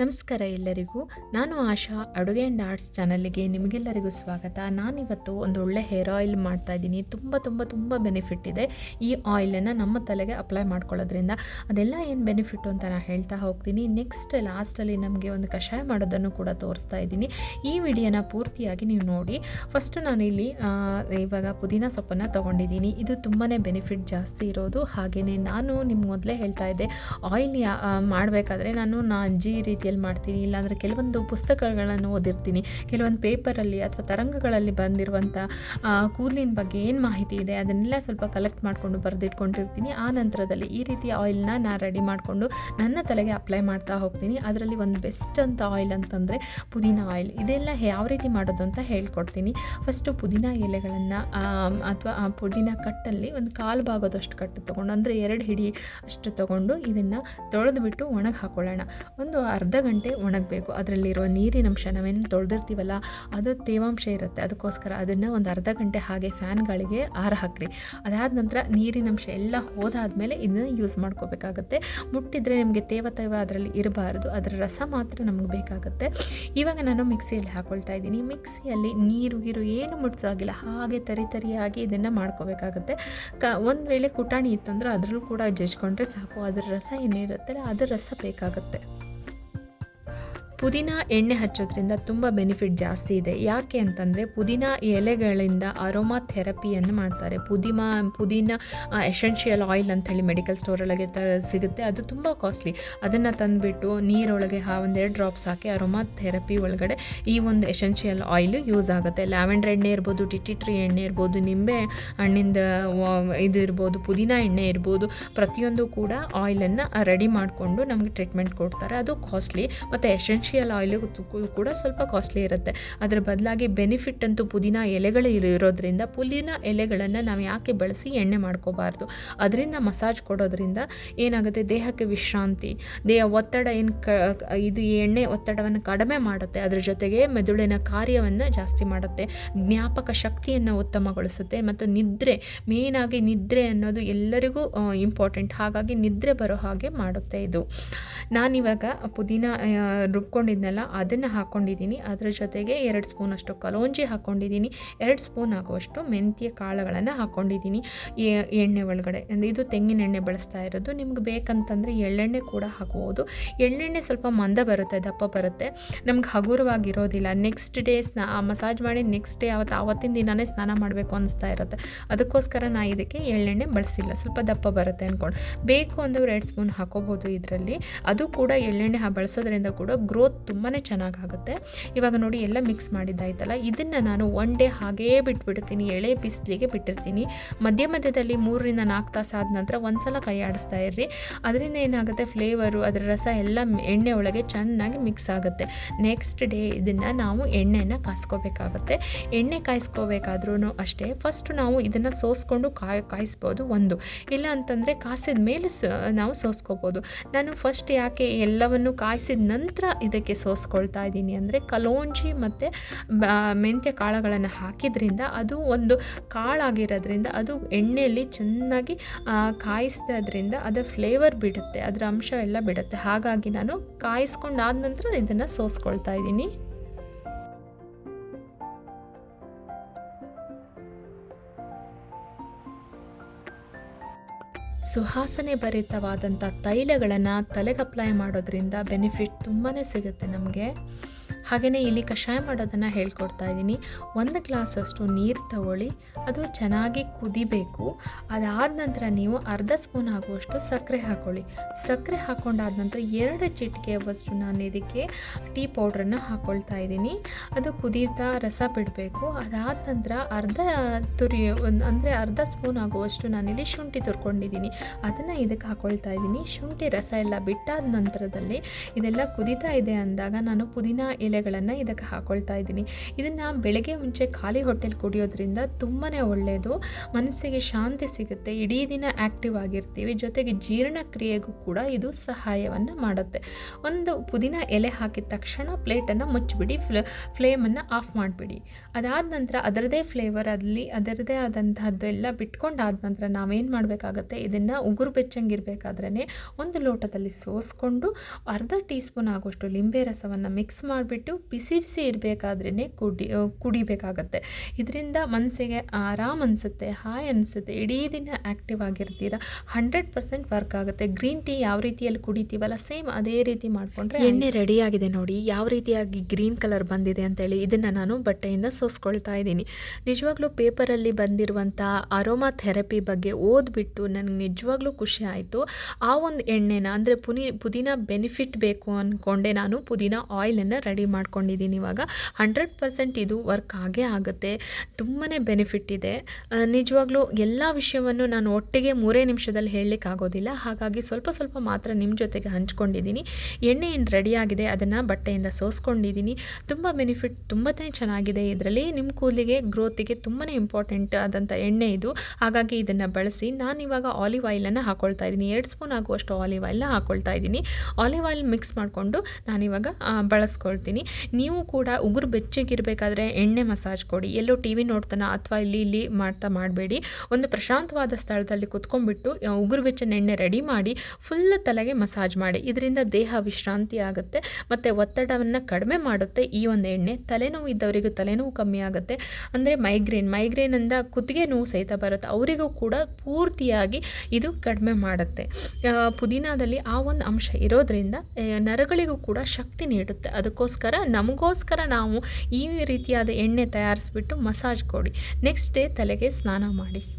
ನಮಸ್ಕಾರ ಎಲ್ಲರಿಗೂ. ನಾನು ಆಶಾ, ಅಡುಗೆ ಆ್ಯಂಡ್ ಆರ್ಟ್ಸ್ ಚಾನಲ್ಗೆ ನಿಮಗೆಲ್ಲರಿಗೂ ಸ್ವಾಗತ. ನಾನಿವತ್ತು ಒಂದು ಒಳ್ಳೆ ಹೇರ್ ಆಯಿಲ್ ಮಾಡ್ತಾ ಇದ್ದೀನಿ. ತುಂಬ ತುಂಬ ತುಂಬ ಬೆನಿಫಿಟ್ ಇದೆ ಈ ಆಯಿಲನ್ನು ನಮ್ಮ ತಲೆಗೆ ಅಪ್ಲೈ ಮಾಡ್ಕೊಳ್ಳೋದ್ರಿಂದ. ಅದೆಲ್ಲ ಏನು ಬೆನಿಫಿಟ್ ಅಂತ ನಾನು ಹೇಳ್ತಾ ಹೋಗ್ತೀನಿ. ನೆಕ್ಸ್ಟ್ ಲಾಸ್ಟಲ್ಲಿ ನಮಗೆ ಒಂದು ಕಷಾಯ ಮಾಡೋದನ್ನು ಕೂಡ ತೋರಿಸ್ತಾ ಇದ್ದೀನಿ. ಈ ವಿಡಿಯೋನ ಪೂರ್ತಿಯಾಗಿ ನೀವು ನೋಡಿ. ಫಸ್ಟು ನಾನಿಲ್ಲಿ ಇವಾಗ ಪುದೀನ ಸೊಪ್ಪನ್ನು ತೊಗೊಂಡಿದ್ದೀನಿ. ಇದು ತುಂಬಾ ಬೆನಿಫಿಟ್ ಜಾಸ್ತಿ ಇರೋದು. ಹಾಗೆಯೇ ನಾನು ನಿಮ್ಗೆ ಮೊದಲೇ ಹೇಳ್ತಾ ಇದ್ದೆ ಆಯಿಲ್ ಮಾಡಬೇಕಾದ್ರೆ ನಾನು ನಾ ಅಜ್ಜಿ ರೀತಿಯಲ್ಲಿ ಮಾಡ್ತೀನಿ, ಇಲ್ಲಾಂದರೆ ಕೆಲವೊಂದು ಪುಸ್ತಕಗಳನ್ನು ಓದಿರ್ತೀನಿ. ಕೆಲವೊಂದು ಪೇಪರಲ್ಲಿ ಅಥವಾ ತರಂಗಗಳಲ್ಲಿ ಬಂದಿರುವಂಥ ಕೂದಲಿನ ಬಗ್ಗೆ ಏನು ಮಾಹಿತಿ ಇದೆ, ಅದನ್ನೆಲ್ಲ ಸ್ವಲ್ಪ ಕಲೆಕ್ಟ್ ಮಾಡಿಕೊಂಡು ಬರೆದಿಟ್ಕೊಂಡಿರ್ತೀನಿ. ಆ ನಂತರದಲ್ಲಿ ಈ ರೀತಿ ಆಯಿಲ್ನ ನಾನು ರೆಡಿ ಮಾಡಿಕೊಂಡು ನನ್ನ ತಲೆಗೆ ಅಪ್ಲೈ ಮಾಡ್ತಾ ಹೋಗ್ತೀನಿ. ಅದರಲ್ಲಿ ಒಂದು ಬೆಸ್ಟ್ ಅಂತ ಆಯಿಲ್ ಅಂತಂದರೆ ಪುದೀನ ಆಯಿಲ್ ಇದೆಲ್ಲ ಯಾವ ರೀತಿ ಮಾಡೋದು ಅಂತ ಹೇಳ್ಕೊಡ್ತೀನಿ. ಫಸ್ಟು ಪುದೀನ ಎಲೆಗಳನ್ನು ಅಥವಾ ಪುದೀನ ಕಟ್ಟಲ್ಲಿ ಒಂದು ಕಾಲು ಭಾಗದಷ್ಟು ಕಟ್ಟು ತೊಗೊಂಡು, ಅಂದರೆ ಎರಡು ಹಿಡಿ ಅಷ್ಟು ತೊಗೊಂಡು ಇದನ್ನು ತೊಳೆದುಬಿಟ್ಟು ಒಣಗಿ ಹಾಕೊಳ್ಳೋಣ. ಒಂದು ಅರ್ಧ ಗಂಟೆ ಒಣಗಬೇಕು. ಅದರಲ್ಲಿರುವ ನೀರಿನ ಅಂಶ ನಾವೇನು ತೊಳೆದಿರ್ತೀವಲ್ಲ, ಅದು ತೇವಾಂಶ ಇರುತ್ತೆ. ಅದಕ್ಕೋಸ್ಕರ ಅದನ್ನು ಒಂದು ಅರ್ಧ ಗಂಟೆ ಹಾಗೆ ಫ್ಯಾನ್ಗಳಿಗೆ ಆರ ಹಾಕ್ರಿ. ಅದಾದ ನಂತರ ನೀರಿನ ಅಂಶ ಎಲ್ಲ ಹೋದಾದಮೇಲೆ ಇದನ್ನು ಯೂಸ್ ಮಾಡ್ಕೋಬೇಕಾಗತ್ತೆ. ಮುಟ್ಟಿದ್ರೆ ನಿಮಗೆ ತೇವ ತೇವ ಅದರಲ್ಲಿ ಇರಬಾರ್ದು. ಅದರ ರಸ ಮಾತ್ರ ನಮಗೆ ಬೇಕಾಗುತ್ತೆ. ಇವಾಗ ನಾನು ಮಿಕ್ಸಿಯಲ್ಲಿ ಹಾಕೊಳ್ತಾ ಇದ್ದೀನಿ. ಮಿಕ್ಸಿಯಲ್ಲಿ ನೀರು, ಗೀರು ಏನು ಮುಟ್ಸೋಗಿಲ್ಲ ಹಾಗೆ ತರಿ ತರಿಯಾಗಿ ಇದನ್ನು ಮಾಡ್ಕೋಬೇಕಾಗತ್ತೆ. ಕ, ಒಂದು ವೇಳೆ ಕುಟಾಣಿ ಇತ್ತಂದ್ರೆ ಅದರಲ್ಲೂ ಕೂಡ ಜಜ್ಕೊಂಡ್ರೆ ಸಾಕು. ಅದರ ರಸ ಏನಿರುತ್ತಲ್ಲ, ಅದರ ರಸ ಬೇಕಾಗುತ್ತೆ. ಪುದೀನ ಎಣ್ಣೆ ಹಚ್ಚೋದ್ರಿಂದ ತುಂಬ ಬೆನಿಫಿಟ್ ಜಾಸ್ತಿ ಇದೆ. ಯಾಕೆ ಅಂತಂದರೆ ಪುದೀನ ಎಲೆಗಳಿಂದ ಅರೋಮಾ ಥೆರಪಿಯನ್ನು ಮಾಡ್ತಾರೆ. ಪುದೀಮ, ಪುದೀನ ಎಸೆನ್ಷಿಯಲ್ ಆಯಿಲ್ ಅಂಥೇಳಿ ಮೆಡಿಕಲ್ ಸ್ಟೋರೊಳಗೆ ತ, ಸಿಗುತ್ತೆ. ಅದು ತುಂಬ ಕಾಸ್ಟ್ಲಿ ಅದನ್ನು ತಂದುಬಿಟ್ಟು ನೀರೊಳಗೆ ಹಾ ಒಂದೆರಡು ಡ್ರಾಪ್ಸ್ ಹಾಕಿ ಅರೋಮಾ ಥೆರಪಿ ಒಳಗಡೆ ಈ ಒಂದು ಎಸೆನ್ಷಿಯಲ್ ಆಯಿಲು ಯೂಸ್ ಆಗುತ್ತೆ. ಲ್ಯಾವೆಂಡರ್ ಎಣ್ಣೆ ಇರ್ಬೋದು ಟಿಟಿಟ್ರಿ ಎಣ್ಣೆ ಇರ್ಬೋದು, ನಿಂಬೆ ಹಣ್ಣಿಂದ ಇದು ಇರ್ಬೋದು, ಪುದೀನ ಎಣ್ಣೆ ಇರ್ಬೋದು, ಪ್ರತಿಯೊಂದು ಕೂಡ ಆಯಿಲನ್ನು ರೆಡಿ ಮಾಡಿಕೊಂಡು ನಮಗೆ ಟ್ರೀಟ್ಮೆಂಟ್ ಕೊಡ್ತಾರೆ. ಅದು ಕಾಸ್ಟ್ಲಿ ಮತ್ತು ಎಸೆನ್ಷಿಯಲ್ ಆಯಿಲು ಕೂಡ ಸ್ವಲ್ಪ ಕಾಸ್ಟ್ಲಿ ಇರುತ್ತೆ. ಅದರ ಬದಲಾಗಿ ಬೆನಿಫಿಟ್ ಅಂತೂ ಪುದೀನ ಎಲೆಗಳು ಇರೋ- ಇರೋದ್ರಿಂದ ಪುದೀನ ಎಲೆಗಳನ್ನು ನಾವು ಯಾಕೆ ಬಳಸಿ ಎಣ್ಣೆ ಮಾಡ್ಕೋಬಾರ್ದು? ಅದರಿಂದ ಮಸಾಜ್ ಕೊಡೋದ್ರಿಂದ ಏನಾಗುತ್ತೆ? ದೇಹಕ್ಕೆ ವಿಶ್ರಾಂತಿ ದೇಹ ಒತ್ತಡ ಏನು ಕ ಇದು ಎಣ್ಣೆ ಒತ್ತಡವನ್ನು ಕಡಿಮೆ ಮಾಡುತ್ತೆ ಅದ್ರ ಜೊತೆಗೆ ಮೆದುಳಿನ ಕಾರ್ಯವನ್ನು ಜಾಸ್ತಿ ಮಾಡುತ್ತೆ ಜ್ಞಾಪಕ ಶಕ್ತಿಯನ್ನು ಉತ್ತಮಗೊಳಿಸುತ್ತೆ ಮತ್ತು ನಿದ್ರೆ ಮೇಯ್ನಾಗಿ ನಿದ್ರೆ ಅನ್ನೋದು ಎಲ್ಲರಿಗೂ ಇಂಪಾರ್ಟೆಂಟ್ ಹಾಗಾಗಿ ನಿದ್ರೆ ಬರೋ ಹಾಗೆ ಮಾಡುತ್ತೆ ಇದು. ನಾನಿವಾಗ ಪುದೀನ ಆ, ರುಬ್ಕೊಂಡಿದ್ನಲ್ಲ ಅದನ್ನು ಹಾಕ್ಕೊಂಡಿದ್ದೀನಿ ಅದರ ಜೊತೆಗೆ ಎರಡು ಸ್ಪೂನ್ ಅಷ್ಟು ಕಲೋಂಜಿ ಹಾಕ್ಕೊಂಡಿದ್ದೀನಿ ಎರಡು ಸ್ಪೂನ್ ಆಗುವಷ್ಟು ಮೆಂತ್ಯ ಕಾಳುಗಳನ್ನು ಹಾಕ್ಕೊಂಡಿದ್ದೀನಿ ಎಣ್ಣೆ ಒಳಗಡೆ. ಇದು ತೆಂಗಿನ ಎಣ್ಣೆ ಬಳಸ್ತಾ ಇರೋದು. ನಿಮ್ಗೆ ಬೇಕಂತಂದರೆ ಎಳ್ಳೆಣ್ಣೆ ಕೂಡ ಹಾಕ್ಬೋದು. ಎಳ್ಳೆಣ್ಣೆ ಸ್ವಲ್ಪ ಮಂದ ಬರುತ್ತೆ, ದಪ್ಪ ಬರುತ್ತೆ. ನಮ್ಗೆ ಹಗುರವಾಗಿರೋದಿಲ್ಲ. ನೆಕ್ಸ್ಟ್ ಡೇ ಸ್ನಾ ಮಸಾಜ್ ಮಾಡಿ ನೆಕ್ಸ್ಟ್ ಡೇ ಅವತ್ತು ಆವತ್ತಿನ ದಿನವೇ ಸ್ನಾನ ಮಾಡಬೇಕು ಅನಿಸ್ತಾ ಇರುತ್ತೆ. ಅದಕ್ಕೋಸ್ಕರ ನಾ ಇದಕ್ಕೆ ಎಳ್ಳೆಣ್ಣೆ ಬಳಸಿಲ್ಲ. ಸ್ವಲ್ಪ ದಪ್ಪ ಬರುತ್ತೆ ಅಂದ್ಕೊಂಡು ಬೇಕು ಅಂದ್ರೆ ಎರಡು ಸ್ಪೂನ್ ಹಾಕೋಬೋದು ಇದರಲ್ಲಿ. ಅದು ಕೂಡ ಎಳ್ಳೆಣ್ಣೆ ಬಳಸೋದ್ರಿಂದ ಕೂಡ ಗ್ರೋತ್ ತುಂಬಾ ಚೆನ್ನಾಗಾಗುತ್ತೆ. ಇವಾಗ ನೋಡಿ ಎಲ್ಲ ಮಿಕ್ಸ್ ಮಾಡಿದ್ದಾಯ್ತಲ್ಲ, ಇದನ್ನು ನಾನು ಒನ್ ಡೇ ಹಾಗೇ ಬಿಟ್ಬಿಡ್ತೀನಿ, ಎಳೆ ಬಿಸಿಲಿಗೆ ಬಿಟ್ಟಿರ್ತೀನಿ. ಮಧ್ಯ ಮಧ್ಯದಲ್ಲಿ ಮೂರರಿಂದ ನಾಲ್ಕು ತಾಸು ಆದ ನಂತರ ಒಂದ್ಸಲ ಕೈ ಆಡಿಸ್ತಾ ಇರ್ರಿ. ಅದರಿಂದ ಏನಾಗುತ್ತೆ ಫ್ಲೇವರು ಅದರ ರಸ ಎಲ್ಲ ಎಣ್ಣೆ ಒಳಗೆ ಚೆನ್ನಾಗಿ ಮಿಕ್ಸ್ ಆಗುತ್ತೆ. ನೆಕ್ಸ್ಟ್ ಡೇ ಇದನ್ನು ನಾವು ಎಣ್ಣೆನ ಕಾಯಿಸ್ಕೋಬೇಕಾಗುತ್ತೆ. ಎಣ್ಣೆ ಕಾಯಿಸ್ಕೋಬೇಕಾದ್ರೂ ಅಷ್ಟೇ ಫಸ್ಟ್ ನಾವು ಇದನ್ನು ಸೋಸ್ಕೊಂಡು ಕಾಯಿ, ಕಾಯಿಸ್ಬೋದು ಒಂದು. ಇಲ್ಲ ಅಂತಂದರೆ ಕಾಸಿದ ಮೇಲೆ ನಾವು ಸೋಸ್ಕೋಬೋದು. ನಾನು ಫಸ್ಟ್ ಯಾಕೆ ಎಲ್ಲವನ್ನು ಕಾಯಿಸಿದ ನಂತರ ಇದಕ್ಕೆ ಸೋಸ್ಕೊಳ್ತಾ ಇದ್ದೀನಿ ಅಂದರೆ ಕಲೋಂಜಿ ಮತ್ತು ಮೆಂತ್ಯ ಕಾಳುಗಳನ್ನು ಹಾಕಿದ್ರಿಂದ ಅದು ಒಂದು ಕಾಳಾಗಿರೋದ್ರಿಂದ ಅದು ಎಣ್ಣೆಯಲ್ಲಿ ಚೆನ್ನಾಗಿ ಕಾಯಿಸ್ತದ್ರಿಂದ ಅದರ ಫ್ಲೇವರ್ ಬಿಡುತ್ತೆ, ಅದರ ಅಂಶ ಎಲ್ಲ ಬಿಡುತ್ತೆ. ಹಾಗಾಗಿ ನಾನು ಕಾಯಿಸ್ಕೊಂಡಾದ ನಂತರ ಇದನ್ನು ಸೋಸ್ಕೊಳ್ತಾ ಇದ್ದೀನಿ. ಸುವಾಸನೆ ಭರಿತವಾದಂಥ ತೈಲಗಳನ್ನು ತಲೆಗೆ ಅಪ್ಲೈ ಮಾಡೋದ್ರಿಂದ ಬೆನಿಫಿಟ್ ತುಂಬಾ ಸಿಗುತ್ತೆ ನಮಗೆ. ಹಾಗೆಯೇ ಇಲ್ಲಿ ಕಷಾಯ ಮಾಡೋದನ್ನು ಹೇಳ್ಕೊಡ್ತಾ ಇದ್ದೀನಿ. ಒಂದು ಗ್ಲಾಸಷ್ಟು ನೀರು ತಗೊಳ್ಳಿ, ಅದು ಚೆನ್ನಾಗಿ ಕುದಿಬೇಕು. ಅದಾದ ನಂತರ ನೀವು ಅರ್ಧ ಸ್ಪೂನ್ ಆಗುವಷ್ಟು ಸಕ್ಕರೆ ಹಾಕ್ಕೊಳ್ಳಿ ಸಕ್ಕರೆ ಹಾಕ್ಕೊಂಡಾದ ನಂತರ ಎರಡು ಚಿಟಿಕೆ ಚಿಟಿಕೆಯವಷ್ಟು ನಾನು ಇದಕ್ಕೆ ಟೀ ಪೌಡ್ರನ್ನು ಹಾಕ್ಕೊಳ್ತಾ ಇದ್ದೀನಿ. ಅದು ಕುದೀತಾ ರಸ ಬಿಡಬೇಕು. ಅದಾದ ನಂತರ ಅರ್ಧ ತುರಿ ಒಂದು ಅಂದರೆ ಅರ್ಧ ಸ್ಪೂನ್ ಆಗುವಷ್ಟು ನಾನಿಲ್ಲಿ ಶುಂಠಿ ತುರ್ಕೊಂಡಿದ್ದೀನಿ. ಅದನ್ನು ಇದಕ್ಕೆ ಹಾಕ್ಕೊಳ್ತಾ ಇದ್ದೀನಿ. ಶುಂಠಿ ರಸ ಎಲ್ಲ ಬಿಟ್ಟಾದ ನಂತರದಲ್ಲಿ ಇದೆಲ್ಲ ಕುದೀತಾ ಇದೆ ಅಂದಾಗ ನಾನು ಪುದೀನ ಎಲೆ ಎಲೆಗಳನ್ನು ಇದಕ್ಕೆ ಹಾಕ್ಕೊಳ್ತಾ ಇದ್ದೀನಿ. ಇದನ್ನು ಬೆಳಗ್ಗೆ ಮುಂಚೆ ಖಾಲಿ ಹೊಟ್ಟೆಲಿ ಕುಡಿಯೋದ್ರಿಂದ ತುಂಬಾ ಒಳ್ಳೆಯದು ಮನಸ್ಸಿಗೆ ಶಾಂತಿ ಸಿಗುತ್ತೆ. ಇಡೀ ದಿನ ಆ್ಯಕ್ಟಿವ್ ಆಗಿರ್ತೀವಿ. ಜೊತೆಗೆ ಜೀರ್ಣಕ್ರಿಯೆಗೂ ಕೂಡ ಇದು ಸಹಾಯವನ್ನು ಮಾಡುತ್ತೆ. ಒಂದು ಪುದೀನ ಎಲೆ ಹಾಕಿದ ತಕ್ಷಣ ಪ್ಲೇಟನ್ನು ಮುಚ್ಚಿಬಿಡಿ. ಫ್ಲ, ಫ್ಲೇಮನ್ನು ಆಫ್ ಮಾಡಿಬಿಡಿ. ಅದಾದ ನಂತರ ಅದರದೇ ಫ್ಲೇವರ್ ಅಲ್ಲಿ, ಅದರದೇ ಆದಂತಹದ್ದು ಎಲ್ಲ ಬಿಟ್ಕೊಂಡಾದ ನಂತರ ನಾವೇನು ಮಾಡಬೇಕಾಗತ್ತೆ? ಇದನ್ನು ಉಗುರು ಬೆಚ್ಚಂಗಿರಬೇಕಾದ್ರೇ ಒಂದು ಲೋಟದಲ್ಲಿ ಸೋಸ್ಕೊಂಡು ಅರ್ಧ ಟೀ ಸ್ಪೂನ್ ಆಗುವಷ್ಟು ಲಿಂಬೆ ರಸವನ್ನು ಮಿಕ್ಸ್ ಮಾಡಿಬಿಟ್ಟು ಬಿಸಿ ಬಿಸಿ ಇರಬೇಕಾದ್ರೇ ಕುಡಿ ಕುಡಿಬೇಕಾಗತ್ತೆ. ಇದರಿಂದ ಮನಸ್ಸಿಗೆ ಆರಾಮ್ ಅನಿಸುತ್ತೆ ಹಾಯ್ ಅನಿಸುತ್ತೆ ಇಡೀ ದಿನ ಆ್ಯಕ್ಟಿವ್ ಆಗಿರ್ತೀರ ಹಂಡ್ರೆಡ್ ಪರ್ಸೆಂಟ್ ವರ್ಕ್ ಆಗುತ್ತೆ. ಗ್ರೀನ್ ಟೀ ಯಾವ ರೀತಿಯಲ್ಲಿ ಕುಡಿತೀವಲ್ಲ ಸೇಮ್ ಅದೇ ರೀತಿ ಮಾಡಿಕೊಂಡ್ರೆ ಎಣ್ಣೆ ರೆಡಿಯಾಗಿದೆ ನೋಡಿ ಯಾವ ರೀತಿಯಾಗಿ ಗ್ರೀನ್ ಕಲರ್ ಬಂದಿದೆ ಅಂತೇಳಿ ಇದನ್ನು ನಾನು ಬಟ್ಟೆಯಿಂದ ಸೋಸ್ಕೊಳ್ತಾ ಇದ್ದೀನಿ. ನಿಜವಾಗ್ಲೂ ಪೇಪರಲ್ಲಿ ಬಂದಿರುವಂಥ ಅರೋಮಾ ಥೆರಪಿ ಬಗ್ಗೆ ಓದ್ಬಿಟ್ಟು ನನಗೆ ನಿಜವಾಗ್ಲೂ ಖುಷಿ ಆಯಿತು. ಆ ಒಂದು ಎಣ್ಣೆನ ಅಂದರೆ ಪುನಿ ಪುದೀನ ಬೆನಿಫಿಟ್ ಬೇಕು ಅಂದ್ಕೊಂಡೆ ನಾನು ಪುದೀನ ಆಯಿಲನ್ನು ರೆಡಿ ಮಾಡ್ಕೊಂಡಿದ್ದೀನಿ ಇವಾಗ. ಹಂಡ್ರೆಡ್ ಪರ್ಸೆಂಟ್ ಇದು ವರ್ಕ್ ಆಗೇ ಆಗುತ್ತೆ. ತುಂಬಾ ಬೆನಿಫಿಟ್ ಇದೆ. ನಿಜವಾಗ್ಲೂ ಎಲ್ಲ ವಿಷಯವನ್ನು ನಾನು ಒಟ್ಟಿಗೆ ಮೂರೇ ನಿಮಿಷದಲ್ಲಿ ಹೇಳಲಿಕ್ಕೆ ಆಗೋದಿಲ್ಲ. ಹಾಗಾಗಿ ಸ್ವಲ್ಪ ಸ್ವಲ್ಪ ಮಾತ್ರ ನಿಮ್ಮ ಜೊತೆಗೆ ಹಂಚ್ಕೊಂಡಿದ್ದೀನಿ. ಎಣ್ಣೆ ಏನು ರೆಡಿಯಾಗಿದೆ ಅದನ್ನು ಬಟ್ಟೆಯಿಂದ ಸೋಸ್ಕೊಂಡಿದ್ದೀನಿ. ತುಂಬ ಬೆನಿಫಿಟ್ ತುಂಬಾ ಚೆನ್ನಾಗಿದೆ. ಇದರಲ್ಲಿ ನಿಮ್ಮ ಕೂದಲಿಗೆ ಗ್ರೋತಿಗೆ ತುಂಬಾ ಇಂಪಾರ್ಟೆಂಟ್ ಆದಂಥ ಎಣ್ಣೆ ಇದು. ಹಾಗಾಗಿ ಇದನ್ನು ಬಳಸಿ ನಾನು ಇವಾಗ ಆಲಿವ್ ಆಯಿಲನ್ನು ಹಾಕೊಳ್ತಾ ಇದ್ದೀನಿ. ಎರಡು ಸ್ಪೂನ್ ಆಗುವಷ್ಟು ಆಲಿವ್ ಆಯಿಲ್ನ ಹಾಕೊಳ್ತಾ ಇದ್ದೀನಿ. ಆಲಿವ್ ಆಯಿಲ್ ಮಿಕ್ಸ್ ಮಾಡಿಕೊಂಡು ನಾನಿವಾಗ ಬಳಸ್ಕೊಳ್ತೀನಿ. ನೀವು ಕೂಡ ಉಗುರು ಬೆಚ್ಚಗಿರಬೇಕಾದ್ರೆ ಎಣ್ಣೆ ಮಸಾಜ್ ಕೊಡಿ. ಎಲ್ಲೋ ಟಿ ವಿ ನೋಡ್ತಾನ ಅಥವಾ ಇಲ್ಲಿ ಇಲ್ಲಿ ಮಾಡ್ತಾ ಮಾಡಬೇಡಿ. ಒಂದು ಪ್ರಶಾಂತವಾದ ಸ್ಥಳದಲ್ಲಿ ಕುತ್ಕೊಂಡ್ಬಿಟ್ಟು ಉಗುರು ಬೆಚ್ಚನ ಎಣ್ಣೆ ರೆಡಿ ಮಾಡಿ ಫುಲ್ ತಲೆಗೆ ಮಸಾಜ್ ಮಾಡಿ. ಇದರಿಂದ ದೇಹ ವಿಶ್ರಾಂತಿ ಆಗುತ್ತೆ, ಮತ್ತು ಒತ್ತಡವನ್ನು ಕಡಿಮೆ ಮಾಡುತ್ತೆ ಈ ಒಂದು ಎಣ್ಣೆ. ತಲೆನೋವು ಇದ್ದವರಿಗೂ ತಲೆನೋವು ಕಮ್ಮಿ ಆಗುತ್ತೆ. ಅಂದರೆ ಮೈಗ್ರೇನ್ ಮೈಗ್ರೇನಿಂದ ಕುತ್ತಿಗೆ ನೋವು ಸಹಿತ ಬರುತ್ತೆ. ಅವರಿಗೂ ಕೂಡ ಪೂರ್ತಿಯಾಗಿ ಇದು ಕಡಿಮೆ ಮಾಡುತ್ತೆ. ಪುದೀನಾದಲ್ಲಿ ಆ ಒಂದು ಅಂಶ ಇರೋದ್ರಿಂದ ನರಗಳಿಗೂ ಕೂಡ ಶಕ್ತಿ ನೀಡುತ್ತೆ. ಅದಕ್ಕೋಸ್ಕರ ನಮಗೋಸ್ಕರ ನಾವು ಈ ರೀತಿಯಾದ ಎಣ್ಣೆ ತಯಾರಿಸ್ಬಿಟ್ಟು ಮಸಾಜ್ ಕೊಡಿ. ನೆಕ್ಸ್ಟ್ ಡೇ ತಲೆಗೆ ಸ್ನಾನ ಮಾಡಿ.